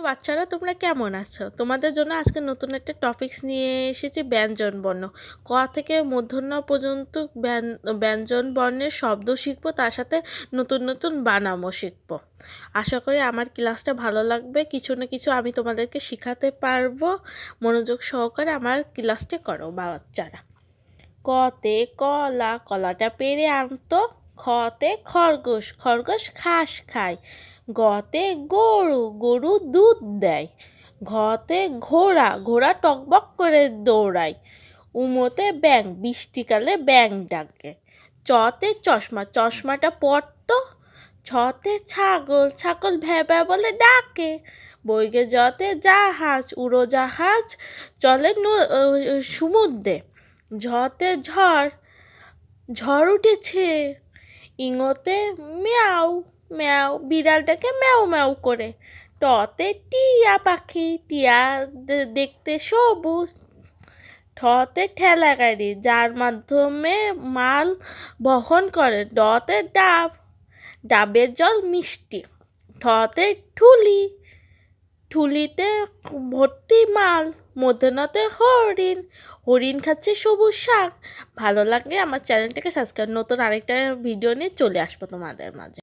তো বাচ্চারা তোমরা কেমন আছো? তোমাদের জন্য আজকে নতুন একটা টপিকস নিয়ে এসেছি ব্যঞ্জন বর্ণ। ক থেকে মূর্ধন্য পর্যন্ত ব্যঞ্জন বর্ণের শব্দ শিখব, তার সাথে নতুন নতুন বানামও শিখব। আশা করি আমার ক্লাসটা ভালো লাগবে, কিছু না কিছু আমি তোমাদেরকে শেখাতে পারব। মনোযোগ সহকারে আমার ক্লাসটা করো বাচ্চারা। কতে কলা, কলাটা পেরে আনতো। খতে খরগোশ খরগোশ ঘাস খায়। গতে গরু গরু দুধ দেয়। ঘতে ঘোড়া ঘোড়া টকবক করে দৌড়ায়। উমোতে ব্যাং বৃষ্টিকালে ব্যাং ডাকে। চতে চশমা, চশমাটা পড়তো ছতে ছাগল ছাগল ভ্যা ভ্যা বলে ডাকে। বইগে জতে জাহাজ উড়োজাহাজ চলে সমুদ্রে। ঝতে ঝড় ঝড় উঠেছে। ইঙোতে ম্যাও ম্যাও, বিড়ালটাকে ম্যাও ম্যাও করে। টতে টিয়া পাখি, টিয়া দেখতে সবুজ। ঠতে ঠেলা গাড়ি যার মাধ্যমে মাল বহন করে। ডতে ডাব, ডাবের জল মিষ্টি। ঠতে ঠুলি ঠুলিতে ভর্তি মাল, মধ্যনতে হরিণ। হরিণ খাচ্ছে সবুজ শাক। ভালো লাগলে আমার চ্যানেলটাকে সাবস্ক্রাইব নতুন আরেকটা ভিডিও নিয়ে চলে আসব তোমাদের মাঝে।